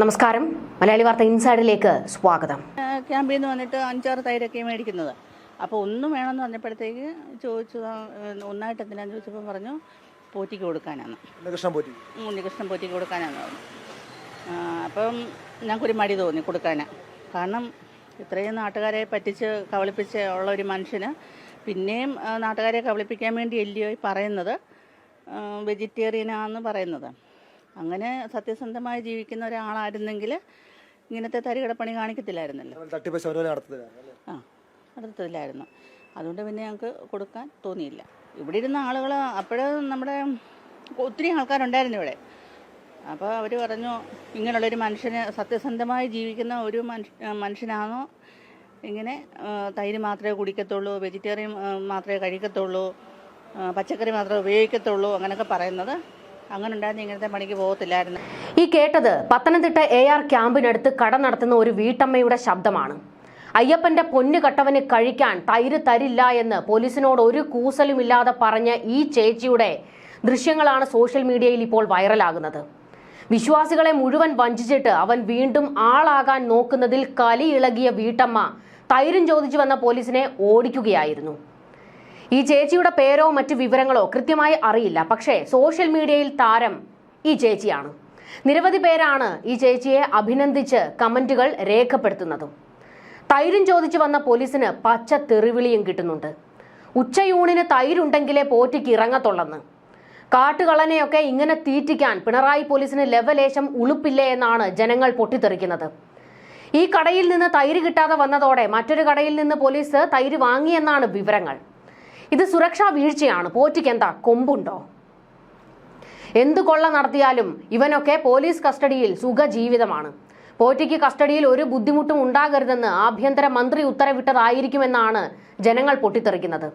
നമസ്കാരം. മലയാളി വാർത്ത ഇൻസൈഡിലേക്ക് സ്വാഗതം. ക്യാമ്പിൽ നിന്ന് വന്നിട്ട് അഞ്ചാറ് തൈരൊക്കെ മേടിക്കുന്നത്. അപ്പോൾ ഒന്നും വേണമെന്ന് പറഞ്ഞപ്പോഴത്തേക്ക് ചോദിച്ചു ഒന്നായിട്ട് എന്തിനാന്ന് ചോദിച്ചപ്പോൾ പറഞ്ഞു പോറ്റിക്ക് കൊടുക്കാനാണ് ഉണ്ണികൃഷ്ണൻ പോറ്റി ഉണ്ണികൃഷ്ണൻ പോറ്റിക്ക് കൊടുക്കാനാന്ന് പറഞ്ഞു. അപ്പം ഞങ്ങൾക്കൊരു മടി തോന്നി കൊടുക്കാൻ കാരണം ഇത്രയും നാട്ടുകാരെ പറ്റിച്ച് കവളിപ്പിച്ച് ഉള്ള ഒരു മനുഷ്യന് പിന്നെയും നാട്ടുകാരെ കവളിപ്പിക്കാൻ വേണ്ടി അല്ലയോ ഈ പറയുന്നത്? വെജിറ്റേറിയനാന്ന് പറയുന്നത്. അങ്ങനെ സത്യസന്ധമായി ജീവിക്കുന്ന ഒരാളായിരുന്നെങ്കിൽ ഇങ്ങനത്തെ കാണിക്കത്തില്ലായിരുന്നല്ലോ. തട്ടിപ്പ് ശബരിമല നടത്തുന്നതാണ് അല്ലേ ആ നടത്തത്തില്ലായിരുന്നു. അതുകൊണ്ട് പിന്നെ ഞങ്ങൾക്ക് കൊടുക്കാൻ തോന്നിയില്ല. ഇവിടെ ഇരുന്ന ആളുകൾ അപ്പോഴും നമ്മുടെ ഒത്തിരി ആൾക്കാരുണ്ടായിരുന്നു ഇവിടെ. അപ്പോൾ അവർ പറഞ്ഞു ഇങ്ങനെയുള്ളൊരു മനുഷ്യന് സത്യസന്ധമായി ജീവിക്കുന്ന ഒരു മനുഷ്യ മനുഷ്യനാണോ? ഇങ്ങനെ തൈര് മാത്രമേ കുടിക്കത്തുള്ളൂ വെജിറ്റേറിയൻ മാത്രമേ കഴിക്കത്തുള്ളൂ പച്ചക്കറി മാത്രമേ ഉപയോഗിക്കത്തുള്ളൂ അങ്ങനെയൊക്കെ പറയുന്നത് അങ്ങനെ ഉണ്ടായിരുന്നു ഇങ്ങനത്തെ പണിക്ക് പോകത്തില്ലായിരുന്നു. ഈ കേട്ടത് പത്തനംതിട്ട എ ആർ ക്യാമ്പിനടുത്ത് കട നടത്തുന്ന ഒരു വീട്ടമ്മയുടെ ശബ്ദമാണ്. അയ്യപ്പന്റെ പൊന്നു കട്ടവന് കഴിക്കാൻ തൈര് തരില്ല എന്ന് പോലീസിനോട് ഒരു കൂസലുമില്ലാതെ പറഞ്ഞ ഈ ചേച്ചിയുടെ ദൃശ്യങ്ങളാണ് സോഷ്യൽ മീഡിയയിൽ ഇപ്പോൾ വൈറലാകുന്നത്. വിശ്വാസികളെ മുഴുവൻ വഞ്ചിച്ചിട്ട് അവൻ വീണ്ടും ആളാകാൻ നോക്കുന്നതിൽ കലി ഇളകിയ വീട്ടമ്മ തൈരും ചോദിച്ചു വന്ന പോലീസിനെ ഓടിക്കുകയായിരുന്നു. ഈ ചേച്ചിയുടെ പേരോ മറ്റു വിവരങ്ങളോ കൃത്യമായി അറിയില്ല. പക്ഷേ സോഷ്യൽ മീഡിയയിൽ താരം ഈ ചേച്ചിയാണ് നിരവധി പേരാണ് ഈ ചേച്ചിയെ അഭിനന്ദിച്ച് കമന്റുകൾ രേഖപ്പെടുത്തുന്നതും. തൈരും ചോദിച്ചു വന്ന പോലീസിന് പച്ച തെറിവിളിയും കിട്ടുന്നുണ്ട്. ഉച്ചയൂണിന് തൈരുണ്ടെങ്കിലേ പോറ്റിക്ക് ഇറങ്ങത്തുള്ളെന്ന്. കാട്ടുകളനെയൊക്കെ ഇങ്ങനെ തീറ്റിക്കാൻ പിണറായി പോലീസിന് ലെവലേശം ഉളുപ്പില്ലേ എന്നാണ് ജനങ്ങൾ പൊട്ടിത്തെറിക്കുന്നത്. ഈ കടയിൽ നിന്ന് തൈര് കിട്ടാതെ വന്നതോടെ മറ്റൊരു കടയിൽ നിന്ന് പോലീസ് തൈര് വാങ്ങിയെന്നാണ് വിവരങ്ങൾ. ഇത് സുരക്ഷാ വീഴ്ചയാണ്. പോറ്റിക്ക് എന്താ കൊമ്പുണ്ടോ? എന്ത് കൊള്ള നടത്തിയാലും ഇവനൊക്കെ പോലീസ് കസ്റ്റഡിയിൽ സുഖജീവിതമാണ്. പോറ്റിക്ക് കസ്റ്റഡിയിൽ ഒരു ബുദ്ധിമുട്ടും ഉണ്ടാകരുതെന്ന് ആഭ്യന്തര മന്ത്രി ഉത്തരവിട്ടതായിരിക്കുമെന്നാണ് ജനങ്ങൾ പൊട്ടിത്തെറിക്കുന്നത്.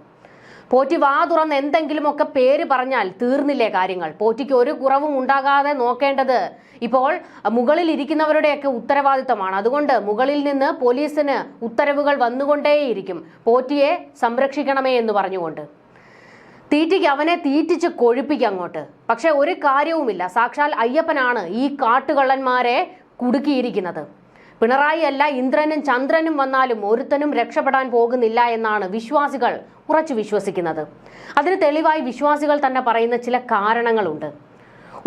പോറ്റി വാ തുറന്ന് എന്തെങ്കിലുമൊക്കെ പേര് പറഞ്ഞാൽ തീർന്നില്ലേ കാര്യങ്ങൾ. പോറ്റിക്ക് ഒരു കുറവും ഉണ്ടാകാതെ നോക്കേണ്ടത് ഇപ്പോൾ മുകളിൽ ഇരിക്കുന്നവരുടെയൊക്കെ ഉത്തരവാദിത്തമാണ്. അതുകൊണ്ട് മുകളിൽ നിന്ന് പോലീസിന് ഉത്തരവുകൾ വന്നുകൊണ്ടേയിരിക്കും. പോറ്റിയെ സംരക്ഷിക്കണമേ എന്ന് പറഞ്ഞുകൊണ്ട്. തീറ്റിക്ക് അവനെ തീറ്റിച്ച് കൊഴുപ്പിക്കും അങ്ങോട്ട്. പക്ഷെ ഒരു കാര്യവുമില്ല. സാക്ഷാൽ അയ്യപ്പനാണ് ഈ കാട്ടുകള്ളന്മാരെ കുടുക്കിയിരിക്കുന്നത്. പിണറായി അല്ല ഇന്ദ്രനും ചന്ദ്രനും വന്നാലും ഒരുത്തനും രക്ഷപ്പെടാൻ പോകുന്നില്ല എന്നാണ് വിശ്വാസികൾ ഉറച്ചു വിശ്വസിക്കുന്നത്. അതിന് തെളിവായി വിശ്വാസികൾ തന്നെ പറയുന്ന ചില കാരണങ്ങളുണ്ട്.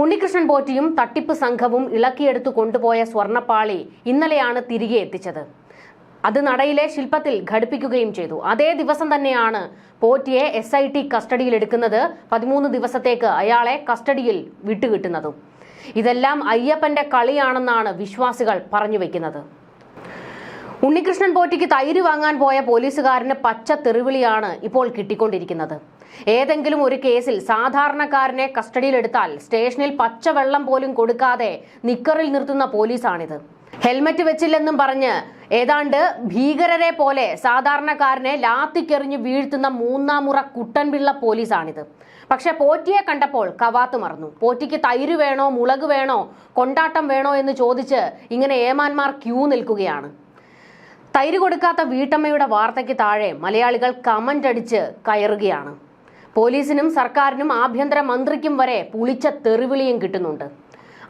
ഉണ്ണികൃഷ്ണൻ പോറ്റിയും തട്ടിപ്പ് സംഘവും ഇളക്കിയെടുത്തു കൊണ്ടുപോയ സ്വർണപ്പാളി ഇന്നലെയാണ് തിരികെ എത്തിച്ചത്. അത് നടയിലെ ശില്പത്തിൽ ഘടിപ്പിക്കുകയും ചെയ്തു. അതേ ദിവസം തന്നെയാണ് പോറ്റിയെ എസ് ഐ ടി കസ്റ്റഡിയിൽ എടുക്കുന്നത് പതിമൂന്ന് ദിവസത്തേക്ക് അയാളെ കസ്റ്റഡിയിൽ വിട്ടുകിട്ടുന്നതും. ഇതെല്ലാം അയ്യപ്പന്റെ കളിയാണെന്നാണ് വിശ്വാസികൾ പറഞ്ഞു വെക്കുന്നത്. ഉണ്ണികൃഷ്ണൻ പോറ്റിക്ക് തൈര് വാങ്ങാൻ പോയ പോലീസുകാരന് പച്ച തെറിവിളിയാണ് ഇപ്പോൾ കിട്ടിക്കൊണ്ടിരിക്കുന്നത്. ഏതെങ്കിലും ഒരു കേസിൽ സാധാരണക്കാരനെ കസ്റ്റഡിയിലെടുത്താൽ സ്റ്റേഷനിൽ പച്ചവെള്ളം പോലും കൊടുക്കാതെ നിക്കറിൽ നിർത്തുന്ന പോലീസാണിത്. ഹെൽമറ്റ് വെച്ചില്ലെന്നും പറഞ്ഞ് ഏതാണ്ട് ഭീകരരെ പോലെ സാധാരണക്കാരനെ ലാത്തിക്കെറിഞ്ഞ് വീഴ്ത്തുന്ന മൂന്നാം മുറ കുട്ടൻപിള്ള പോലീസാണിത്. പക്ഷെ പോറ്റിയെ കണ്ടപ്പോൾ കവാത്ത് മറന്നു. പോറ്റിക്ക് തൈര് വേണോ മുളക് വേണോ കൊണ്ടാട്ടം വേണോ എന്ന് ചോദിച്ച് ഇങ്ങനെ ഏമാന്മാർ ക്യൂ നിൽക്കുകയാണ്. തൈര് കൊടുക്കാത്ത വീട്ടമ്മയുടെ വാർത്തയ്ക്ക് താഴെ മലയാളികൾ കമന്റ് അടിച്ച് കയറുകയാണ്. പോലീസിനും സർക്കാരിനും ആഭ്യന്തര മന്ത്രിക്കും വരെ പുളിച്ച തെറിവിളിയും കിട്ടുന്നുണ്ട്.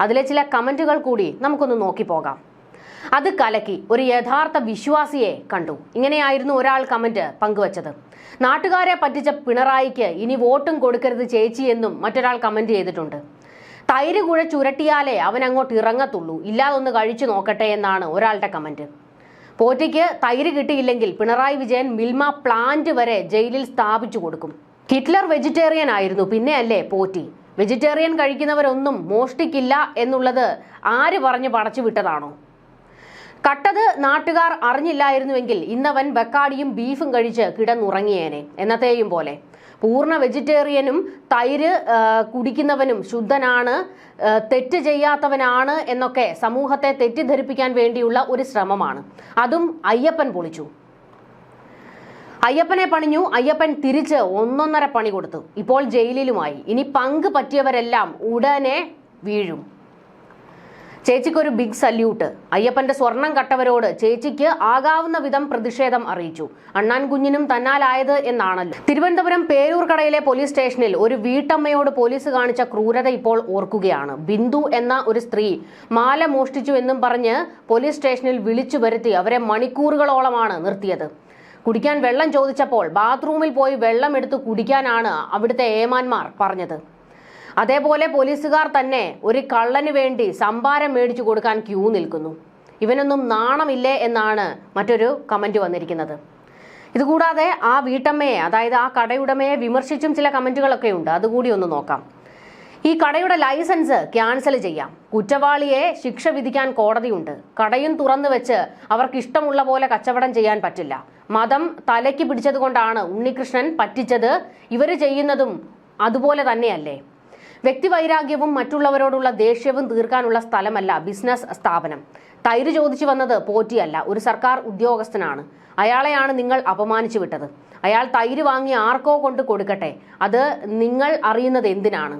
അതിലെ ചില കമന്റുകൾ കൂടി നമുക്കൊന്ന് നോക്കി പോകാം. അത് കലക്കി ഒരു യഥാർത്ഥ വിശ്വാസിയെ കണ്ടു. ഇങ്ങനെയായിരുന്നു ഒരാൾ കമന്റ് പങ്കുവച്ചത്. നാട്ടുകാരെ പറ്റിച്ച പിണറായിക്ക് ഇനി വോട്ടും കൊടുക്കരുത് ചേച്ചി എന്നും മറ്റൊരാൾ കമന്റ് ചെയ്തിട്ടുണ്ട്. തൈര് കുഴ ചുരട്ടിയാലേ അവൻ അങ്ങോട്ട് ഇറങ്ങത്തുള്ളൂ. ഇല്ലാതൊന്ന് കഴിച്ചു നോക്കട്ടെ എന്നാണ് ഒരാളുടെ കമന്റ്. പോറ്റിക്ക് തൈര് കിട്ടിയില്ലെങ്കിൽ പിണറായി വിജയൻ മിൽമ പ്ലാന്റ് വരെ ജയിലിൽ സ്ഥാപിച്ചു കൊടുക്കും. ഹിറ്റ്ലർ വെജിറ്റേറിയൻ ആയിരുന്നു പിന്നെയല്ലേ പോറ്റി. വെജിറ്റേറിയൻ കഴിക്കുന്നവരൊന്നും മോഷ്ടിക്കില്ല എന്നുള്ളത് ആര് പറഞ്ഞ് പടച്ചു വിട്ടതാണോ? കട്ടത് നാട്ടുകാർ അറിഞ്ഞില്ലായിരുന്നുവെങ്കിൽ ഇന്നവൻ ബക്കാടിയും ബീഫും കഴിച്ച് കിടന്നുറങ്ങിയേനെ എന്നത്തെയും പോലെ. പൂർണ വെജിറ്റേറിയനും തൈര് കുടിക്കുന്നവനും ശുദ്ധനാണ് തെറ്റ് ചെയ്യാത്തവനാണ് എന്നൊക്കെ സമൂഹത്തെ തെറ്റിദ്ധരിപ്പിക്കാൻ വേണ്ടിയുള്ള ഒരു ശ്രമമാണ്. അതും അയ്യപ്പൻ പൊളിച്ചു. അയ്യപ്പനെ പണിഞ്ഞു. അയ്യപ്പൻ തിരിച്ച് ഒന്നൊന്നര പണി കൊടുത്തു. ഇപ്പോൾ ജയിലിലുമായി. ഇനി പങ്ക് പറ്റിയവരെല്ലാം ഉടനെ വീഴും. ചേച്ചിക്ക് ഒരു ബിഗ് സല്യൂട്ട് അയ്യപ്പന്റെ സ്വർണം കട്ടവരോട് ചേച്ചിക്ക് ആകാവുന്ന വിധം പ്രതിഷേധം അറിയിച്ചു. അണ്ണാൻ കുഞ്ഞിനും തന്നാലായത് എന്നാണല്ലോ. തിരുവനന്തപുരം പേരൂർക്കടയിലെ പോലീസ് സ്റ്റേഷനിൽ ഒരു വീട്ടമ്മയോട് പോലീസ് കാണിച്ച ക്രൂരത ഇപ്പോൾ ഓർക്കുകയാണ്. ബിന്ദു എന്ന ഒരു സ്ത്രീ മാല മോഷ്ടിച്ചു എന്നും പറഞ്ഞ് പോലീസ് സ്റ്റേഷനിൽ വിളിച്ചു വരുത്തി അവരെ മണിക്കൂറുകളോളമാണ് നിർത്തിയത്. കുടിക്കാൻ വെള്ളം ചോദിച്ചപ്പോൾ ബാത്റൂമിൽ പോയി വെള്ളം എടുത്ത് കുടിക്കാനാണ് അവിടുത്തെ ഏമാന്മാർ പറഞ്ഞത്. അതേപോലെ പോലീസുകാർ തന്നെ ഒരു കള്ളന് വേണ്ടി സംഭാരം മേടിച്ചു കൊടുക്കാൻ ക്യൂ നിൽക്കുന്നു. ഇവനൊന്നും നാണമില്ലേ എന്നാണ് മറ്റൊരു കമന്റ് വന്നിരിക്കുന്നത്. ഇതുകൂടാതെ ആ വീട്ടമ്മയെ അതായത് ആ കടയുടമയെ വിമർശിച്ചും ചില കമന്റുകളൊക്കെ ഉണ്ട്. അതുകൂടി ഒന്ന് നോക്കാം. ഈ കടയുടെ ലൈസൻസ് ക്യാൻസൽ ചെയ്യാം. കുറ്റവാളിയെ ശിക്ഷ വിധിക്കാൻ കോടതിയുണ്ട്. കടയും തുറന്നു വെച്ച് അവർക്ക് ഇഷ്ടമുള്ള പോലെ കച്ചവടം ചെയ്യാൻ പറ്റില്ല. മതം തലയ്ക്ക് പിടിച്ചതുകൊണ്ടാണ് ഉണ്ണികൃഷ്ണൻ പറ്റിച്ചത്. ഇവർ ചെയ്യുന്നതും അതുപോലെ തന്നെയല്ലേ? വ്യക്തിവൈരാഗ്യവും മറ്റുള്ളവരോടുള്ള ദേഷ്യവും തീർക്കാനുള്ള സ്ഥലമല്ല ബിസിനസ് സ്ഥാപനം. തൈര് ചോദിച്ചു വന്നത് പോറ്റിയല്ല ഒരു സർക്കാർ ഉദ്യോഗസ്ഥനാണ്. അയാളെയാണ് നിങ്ങൾ അപമാനിച്ചു വിട്ടത്. അയാൾ തൈര് വാങ്ങി ആർക്കോ കൊണ്ട് കൊടുക്കട്ടെ അത് നിങ്ങൾ അറിയുന്നത് എന്തിനാണ്?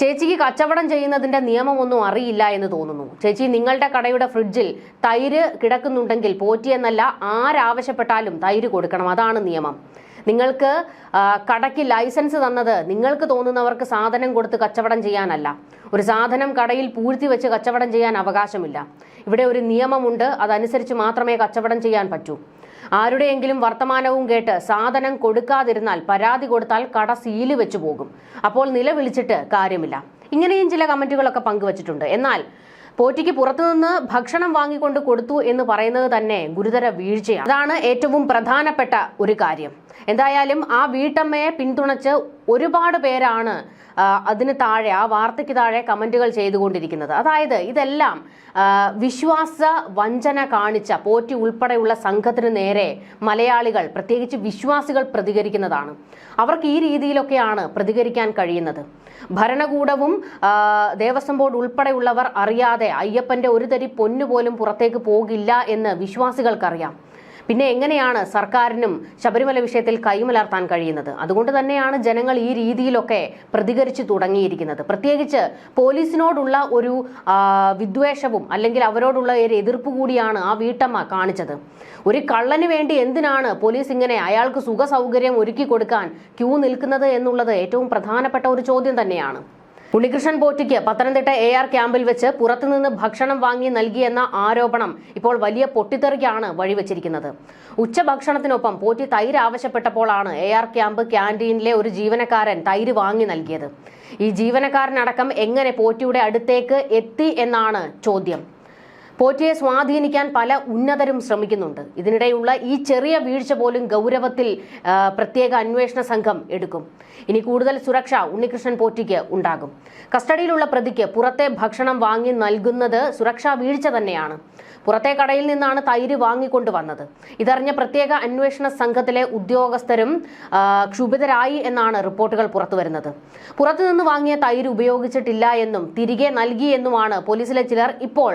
ചേച്ചിക്ക് കച്ചവടം ചെയ്യുന്നതിന്റെ നിയമമൊന്നും അറിയില്ല എന്ന് തോന്നുന്നു. ചേച്ചി നിങ്ങളുടെ കടയുടെ ഫ്രിഡ്ജിൽ തൈര് കിടക്കുന്നുണ്ടെങ്കിൽ പോറ്റിയെന്നല്ല ആരാവശ്യപ്പെട്ടാലും തൈര് കൊടുക്കണം അതാണ് നിയമം. നിങ്ങൾക്ക് കടയ്ക്ക് ലൈസൻസ് തന്നത് നിങ്ങൾക്ക് തോന്നുന്നവർക്ക് സാധനം കൊടുത്ത് കച്ചവടം ചെയ്യാനല്ല. ഒരു സാധനം കടയിൽ പൂഴ്ത്തി വെച്ച് കച്ചവടം ചെയ്യാൻ അവകാശമില്ല. ഇവിടെ ഒരു നിയമമുണ്ട് അതനുസരിച്ച് മാത്രമേ കച്ചവടം ചെയ്യാൻ പറ്റൂ. ആരുടെയെങ്കിലും വർത്തമാനവും കേട്ട് സാധനം കൊടുക്കാതിരുന്നാൽ പരാതി കൊടുത്താൽ കട സീൽ വെച്ചു പോകും. അപ്പോൾ നിലവിളിച്ചിട്ട് കാര്യമില്ല. ഇങ്ങനെയും ചില കമന്റുകളൊക്കെ പങ്കുവച്ചിട്ടുണ്ട്. എന്നാൽ പോറ്റിക്ക് പുറത്തുനിന്ന് ഭക്ഷണം വാങ്ങിക്കൊണ്ട് കൊടുത്തു എന്ന് പറയുന്നത് തന്നെ ഗുരുതര വീഴ്ചയാണ്. അതാണ് ഏറ്റവും പ്രധാനപ്പെട്ട ഒരു കാര്യം. എന്തായാലും ആ വീട്ടമ്മയെ പിന്തുണച്ച് ഒരുപാട് പേരാണ് അതിന് താഴെ ആ വാർത്തയ്ക്ക് താഴെ കമന്റുകൾ ചെയ്തുകൊണ്ടിരിക്കുന്നത്. അതായത് ഇതെല്ലാം വിശ്വാസ വഞ്ചന കാണിച്ച പോറ്റി ഉൾപ്പെടെയുള്ള സംഘത്തിന് നേരെ മലയാളികൾ പ്രത്യേകിച്ച് വിശ്വാസികൾ പ്രതികരിക്കുന്നതാണ്. അവർക്ക് ഈ രീതിയിലൊക്കെയാണ് പ്രതികരിക്കാൻ കഴിയുന്നത്. ഭരണകൂടവും ദേവസ്വം ബോർഡ് ഉൾപ്പെടെയുള്ളവർ അറിയാതെ അയ്യപ്പന്റെ ഒരു തരി പൊന്നുപോലും പുറത്തേക്ക് പോകില്ല എന്ന് വിശ്വാസികൾക്കറിയാം. പിന്നെ എങ്ങനെയാണ് സർക്കാരിനും ശബരിമല വിഷയത്തിൽ കൈമലർത്താൻ കഴിയുന്നത്? അതുകൊണ്ട് തന്നെയാണ് ജനങ്ങൾ ഈ രീതിയിലൊക്കെ പ്രതികരിച്ചു തുടങ്ങിയിരിക്കുന്നത്. പ്രത്യേകിച്ച് പോലീസിനോടുള്ള ഒരു വിദ്വേഷവും അല്ലെങ്കിൽ അവരോടുള്ള ഒരു എതിർപ്പ് കൂടിയാണ് ആ വീട്ടമ്മ കാണിച്ചത്. ഒരു കള്ളന് വേണ്ടി എന്തിനാണ് പോലീസ് ഇങ്ങനെ അയാൾക്ക് സുഖ സൗകര്യം ഒരുക്കി കൊടുക്കാൻ ക്യൂ നിൽക്കുന്നത് എന്നുള്ളത് ഏറ്റവും പ്രധാനപ്പെട്ട ഒരു ചോദ്യം തന്നെയാണ്. ഉണ്ണികൃഷ്ണൻ പോറ്റിക്ക് പത്തനംതിട്ട എ ആർ ക്യാമ്പിൽ വെച്ച് പുറത്തുനിന്ന് ഭക്ഷണം വാങ്ങി നൽകിയെന്ന ആരോപണം ഇപ്പോൾ വലിയ പൊട്ടിത്തെറിക്കാണ് വഴിവെച്ചിരിക്കുന്നത്. ഉച്ചഭക്ഷണത്തിനൊപ്പം പോറ്റി തൈര് ആവശ്യപ്പെട്ടപ്പോഴാണ് എ ആർ ക്യാമ്പ് ക്യാന്റീനിലെ ഒരു ജീവനക്കാരൻ തൈര് വാങ്ങി നൽകിയത്. ഈ ജീവനക്കാരനടക്കം എങ്ങനെ പോറ്റിയുടെ അടുത്തേക്ക് എത്തി എന്നാണ് ചോദ്യം. പോറ്റിയെ സ്വാധീനിക്കാൻ പല ഉന്നതരും ശ്രമിക്കുന്നുണ്ട്. ഇതിനിടെയുള്ള ഈ ചെറിയ വീഴ്ച പോലും ഗൗരവത്തിൽ പ്രത്യേക അന്വേഷണ സംഘം എടുക്കും. ഇനി കൂടുതൽ സുരക്ഷ ഉണ്ണികൃഷ്ണൻ പോറ്റിക്ക് ഉണ്ടാകും. കസ്റ്റഡിയിലുള്ള പ്രതിക്ക് പുറത്തെ ഭക്ഷണം വാങ്ങി നൽകുന്നത് സുരക്ഷാ വീഴ്ച തന്നെയാണ്. പുറത്തെ കടയിൽ നിന്നാണ് തൈര് വാങ്ങിക്കൊണ്ടുവന്നത് ഇതറിഞ്ഞ പ്രത്യേക അന്വേഷണ സംഘത്തിലെ ഉദ്യോഗസ്ഥരും ക്ഷുഭിതരായി എന്നാണ് റിപ്പോർട്ടുകൾ പുറത്തുവരുന്നത് പുറത്തുനിന്ന് വാങ്ങിയ തൈര് ഉപയോഗിച്ചിട്ടില്ല എന്നും തിരികെ നൽകി എന്നുമാണ് പോലീസിലെ ചിലർ ഇപ്പോൾ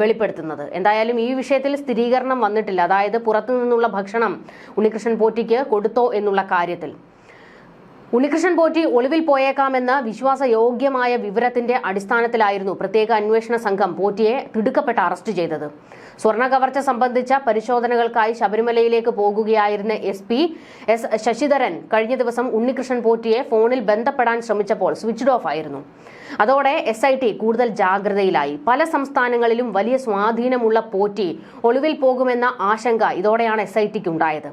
വെളിപ്പെടുത്തുന്നത്. എന്തായാലും ഈ വിഷയത്തിൽ സ്ഥിരീകരണം വന്നിട്ടില്ല. അതായത് പുറത്തുനിന്നുള്ള ഭക്ഷണം ഉണ്ണികൃഷ്ണൻ പോറ്റിക്ക് കൊടുത്തോ എന്നുള്ള കാര്യത്തിൽ. ഉണ്ണികൃഷ്ണൻ പോറ്റി ഒളിവിൽ പോയേക്കാമെന്ന വിശ്വാസയോഗ്യമായ വിവരത്തിന്റെ അടിസ്ഥാനത്തിലായിരുന്നു പ്രത്യേക അന്വേഷണ സംഘം പോറ്റിയെ തിടുക്കപ്പെട്ട് അറസ്റ്റ് ചെയ്തത്. സ്വർണ കവർച്ച സംബന്ധിച്ച പരിശോധനകൾക്കായി ശബരിമലയിലേക്ക് പോകുകയായിരുന്ന എസ് പി എസ് ശശിധരൻ കഴിഞ്ഞ ദിവസം ഉണ്ണികൃഷ്ണൻ പോറ്റിയെ ഫോണിൽ ബന്ധപ്പെടാൻ ശ്രമിച്ചപ്പോൾ സ്വിച്ച്ഡ് ഓഫ് ആയിരുന്നു. അതോടെ എസ് ഐ ടി കൂടുതൽ ജാഗ്രതയിലായി. പല സംസ്ഥാനങ്ങളിലും വലിയ സ്വാധീനമുള്ള പോറ്റി ഒളിവിൽ പോകുമെന്ന ആശങ്ക ഇതോടെയാണ് എസ് ഐ ടിക്ക് ഉണ്ടായത്.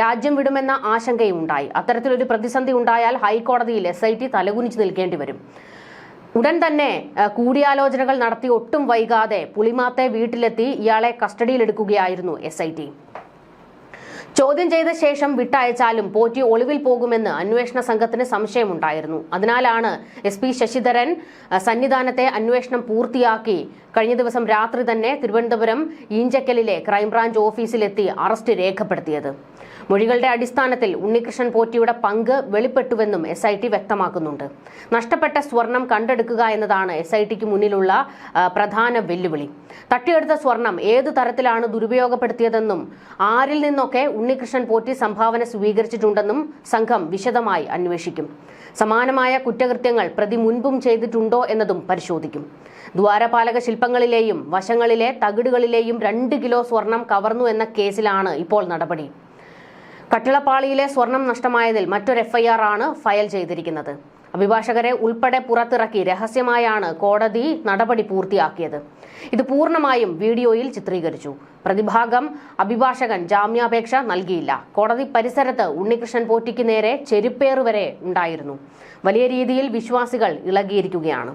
രാജ്യം വിടുമെന്ന ആശങ്കയും ഉണ്ടായി. അത്തരത്തിലൊരു പ്രതിസന്ധി ഉണ്ടായാൽ ഹൈക്കോടതിയിൽ എസ് ഐ ടി തലകുനിച്ച് നിൽക്കേണ്ടി വരും. ഉടൻ തന്നെ കൂടിയാലോചനകൾ നടത്തി ഒട്ടും വൈകാതെ പുളിമാത്തെ വീട്ടിലെത്തി ഇയാളെ കസ്റ്റഡിയിലെടുക്കുകയായിരുന്നു എസ് ഐ ടി ചോദ്യം ചെയ്ത ശേഷം വിട്ടയച്ചാലും പോറ്റി ഒളിവിൽ പോകുമെന്ന് അന്വേഷണ സംഘത്തിന് സംശയമുണ്ടായിരുന്നു. അതിനാലാണ് എസ് പി ശശിധരൻ സന്നിധാനത്തെ അന്വേഷണം പൂർത്തിയാക്കി കഴിഞ്ഞ ദിവസം രാത്രി തന്നെ തിരുവനന്തപുരം ഈഞ്ചക്കലിലെ ക്രൈംബ്രാഞ്ച് ഓഫീസിലെത്തി അറസ്റ്റ് രേഖപ്പെടുത്തിയത്. മൊഴികളുടെ അടിസ്ഥാനത്തിൽ ഉണ്ണികൃഷ്ണൻ പോറ്റിയുടെ പങ്ക് വെളിപ്പെട്ടുവെന്നും എസ് ഐ ടി വ്യക്തമാക്കുന്നുണ്ട്. നഷ്ടപ്പെട്ട സ്വർണം കണ്ടെടുക്കുക എന്നതാണ് എസ് ഐ ടിക്ക് മുന്നിലുള്ള പ്രധാന വെല്ലുവിളി. തട്ടിയെടുത്ത സ്വർണം ഏത് തരത്തിലാണ് ദുരുപയോഗപ്പെടുത്തിയതെന്നും ആരിൽ നിന്നൊക്കെ ഉണ്ണികൃഷ്ണൻ പോറ്റി സംഭാവന സ്വീകരിച്ചിട്ടുണ്ടെന്നും സംഘം വിശദമായി അന്വേഷിക്കും. സമാനമായ കുറ്റകൃത്യങ്ങൾ പ്രതി മുൻപും ചെയ്തിട്ടുണ്ടോ എന്നതും പരിശോധിക്കും. ദ്വാരപാലക ശില്പങ്ങളിലെയും വശങ്ങളിലെ തകിടുകളിലെയും രണ്ട് കിലോ സ്വർണം കവർന്നു എന്ന കേസിലാണ് ഇപ്പോൾ നടപടി. കട്ടിളപ്പാളിയിലെ സ്വർണം നഷ്ടമായതിൽ മറ്റൊരു എഫ്ഐആർ ആണ് ഫയൽ ചെയ്തിരിക്കുന്നത്. അഭിഭാഷകരെ ഉൾപ്പെടെ പുറത്തിറക്കി രഹസ്യമായാണ് കോടതി നടപടി പൂർത്തിയാക്കിയത്. ഇത് പൂർണമായും വീഡിയോയിൽ ചിത്രീകരിച്ചു. പ്രതിഭാഗം അഭിഭാഷകൻ ജാമ്യാപേക്ഷ നൽകിയില്ല. കോടതി പരിസരത്ത് ഉണ്ണികൃഷ്ണൻ പോറ്റിക്ക് നേരെ ചെരുപ്പേറ് വരെ ഉണ്ടായിരുന്നു. വലിയ രീതിയിൽ വിശ്വാസികൾ ഇളകിയിരിക്കുകയാണ്.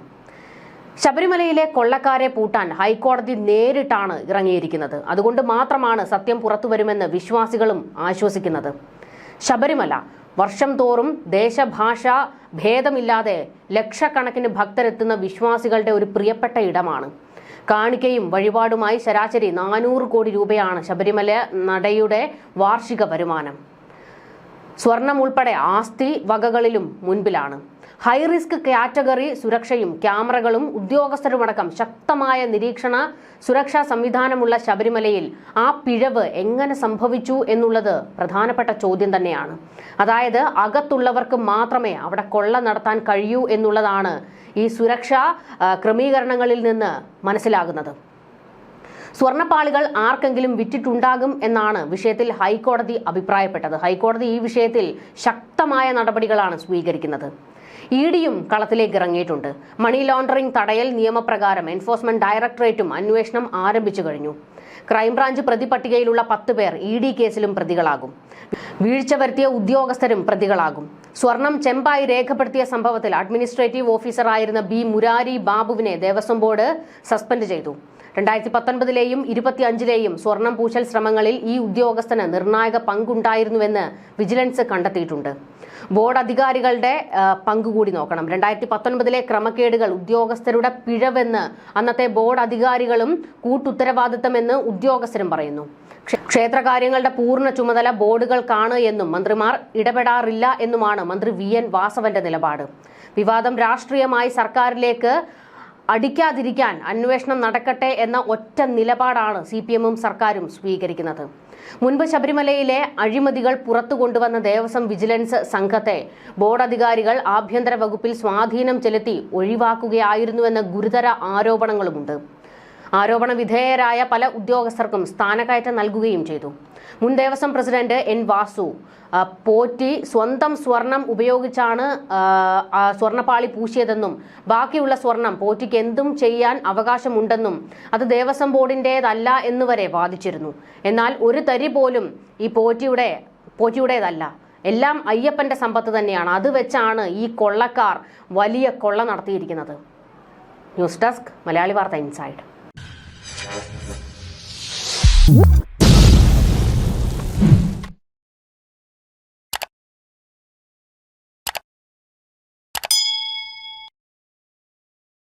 ശബരിമലയിലെ കൊള്ളക്കാരെ പൂട്ടാൻ ഹൈക്കോടതി നേരിട്ടാണ് ഇറങ്ങിയിരിക്കുന്നത്. അതുകൊണ്ട് മാത്രമാണ് സത്യം പുറത്തുവരുമെന്ന് വിശ്വാസികളും ആശ്വസിക്കുന്നത്. ശബരിമല വർഷം തോറും ദേശഭാഷ ഭേദമില്ലാതെ ലക്ഷക്കണക്കിന് ഭക്തരെത്തുന്ന വിശ്വാസികളുടെ ഒരു പ്രിയപ്പെട്ട ഇടമാണ്. കാണിക്കയും വഴിപാടുമായി ശരാശരി നാനൂറ് കോടി രൂപയാണ് ശബരിമല നടയുടെ വാർഷിക വരുമാനം. സ്വർണം ഉൾപ്പെടെ ആസ്തി വകകളിലും മുൻപിലാണ്. ഹൈ റിസ്ക് കാറ്റഗറി സുരക്ഷയും ക്യാമറകളും ഉദ്യോഗസ്ഥരുമടക്കം ശക്തമായ നിരീക്ഷണ സുരക്ഷാ സംവിധാനമുള്ള ശബരിമലയിൽ ആ പിഴവ് എങ്ങനെ സംഭവിച്ചു എന്നുള്ളത് പ്രധാനപ്പെട്ട ചോദ്യം തന്നെയാണ്. അതായത് അകത്തുള്ളവർക്ക് മാത്രമേ അവിടെ കൊള്ള നടത്താൻ കഴിയൂ എന്നുള്ളതാണ് ഈ സുരക്ഷാ ക്രമീകരണങ്ങളിൽ നിന്ന് മനസ്സിലാകുന്നത്. സ്വർണപ്പാളികൾ ആർക്കെങ്കിലും വിറ്റിട്ടുണ്ടാകും എന്നാണ് വിഷയത്തിൽ ഹൈക്കോടതി അഭിപ്രായപ്പെട്ടത്. ഹൈക്കോടതി ഈ വിഷയത്തിൽ ശക്തമായ നടപടികളാണ് സ്വീകരിക്കുന്നത്. ഇ ഡിയും കളത്തിലേക്ക് ഇറങ്ങിയിട്ടുണ്ട്. മണി ലോണ്ടറിംഗ് തടയൽ നിയമപ്രകാരം എൻഫോഴ്സ്മെന്റ് ഡയറക്ടറേറ്റും അന്വേഷണം ആരംഭിച്ചു കഴിഞ്ഞു. ക്രൈംബ്രാഞ്ച് പ്രതിപട്ടികയിലുള്ള പത്ത് പേർ ഇ ഡി കേസിലും പ്രതികളാകും. വീഴ്ച വരുത്തിയ ഉദ്യോഗസ്ഥരും പ്രതികളാകും. സ്വർണം ചെമ്പായി രേഖപ്പെടുത്തിയ സംഭവത്തിൽ അഡ്മിനിസ്ട്രേറ്റീവ് ഓഫീസറായിരുന്ന ബി മുരാരി ബാബുവിനെ ദേവസ്വം ബോർഡ് സസ്പെൻഡ് ചെയ്തു. രണ്ടായിരത്തി പത്തൊൻപതിലെയും ഇരുപത്തിയഞ്ചിലെയും സ്വർണം പൂശൽ ശ്രമങ്ങളിൽ ഈ ഉദ്യോഗസ്ഥന് നിർണായക പങ്കുണ്ടായിരുന്നുവെന്ന് വിജിലൻസ് കണ്ടെത്തിയിട്ടുണ്ട്. ബോർഡ് അധികാരികളുടെ പങ്കുകൂടി പങ്ക് കൂടി നോക്കണം. രണ്ടായിരത്തി പത്തൊൻപതിലെ ക്രമക്കേടുകൾ ഉദ്യോഗസ്ഥരുടെ പിഴവെന്ന് അന്നത്തെ ബോർഡ് അധികാരികളും കൂട്ടുത്തരവാദിത്തമെന്ന് ഉദ്യോഗസ്ഥരും പറയുന്നു. ക്ഷേത്രകാര്യങ്ങളുടെ പൂർണ ചുമതല ബോർഡുകൾക്കാണ് എന്നും മന്ത്രിമാർ ഇടപെടാറില്ല എന്നുമാണ് മന്ത്രി വി. എൻ. വാസവന്റെ നിലപാട്. വിവാദം രാഷ്ട്രീയമായി സർക്കാരിലേക്ക് അടിക്കാതിരിക്കാൻ അന്വേഷണം നടക്കട്ടെ എന്ന ഒറ്റ നിലപാടാണ് സി പി എമ്മും സർക്കാരും സ്വീകരിക്കുന്നത്. മുൻപ് ശബരിമലയിലെ അഴിമതികൾ പുറത്തു കൊണ്ടുവന്ന ദേവസ്വം വിജിലൻസ് സംഘത്തെ ബോർഡ് അധികാരികൾ ആഭ്യന്തര വകുപ്പിൽ സ്വാധീനം ചെലുത്തി ഒഴിവാക്കുകയായിരുന്നുവെന്ന ഗുരുതര ആരോപണങ്ങളുമുണ്ട്. ആരോപണ വിധേയരായ പല ഉദ്യോഗസ്ഥർക്കും സ്ഥാനക്കയറ്റം നൽകുകയും ചെയ്തു. മുൻ ദേവസ്വം പ്രസിഡന്റ് എൻ വാസു പോറ്റി സ്വന്തം സ്വർണം ഉപയോഗിച്ചാണ് സ്വർണപ്പാളി പൂശിയതെന്നും ബാക്കിയുള്ള സ്വർണം പോറ്റിക്ക് എന്തും ചെയ്യാൻ അവകാശമുണ്ടെന്നും അത് ദേവസ്വം ബോർഡിന്റേതല്ല എന്നുവരെ വാദിച്ചിരുന്നു. എന്നാൽ ഒരു തരി പോലും ഈ പോറ്റിയുടെ പോറ്റിയുടേതല്ല. എല്ലാം അയ്യപ്പന്റെ സമ്പത്ത് തന്നെയാണ്. അത് വെച്ചാണ് ഈ കൊള്ളക്കാർ വലിയ കൊള്ള നടത്തിയിരിക്കുന്നത്. ന്യൂസ് ഡെസ്ക് മലയാളി വാർത്ത ഇൻസൈഡ്. Thank you.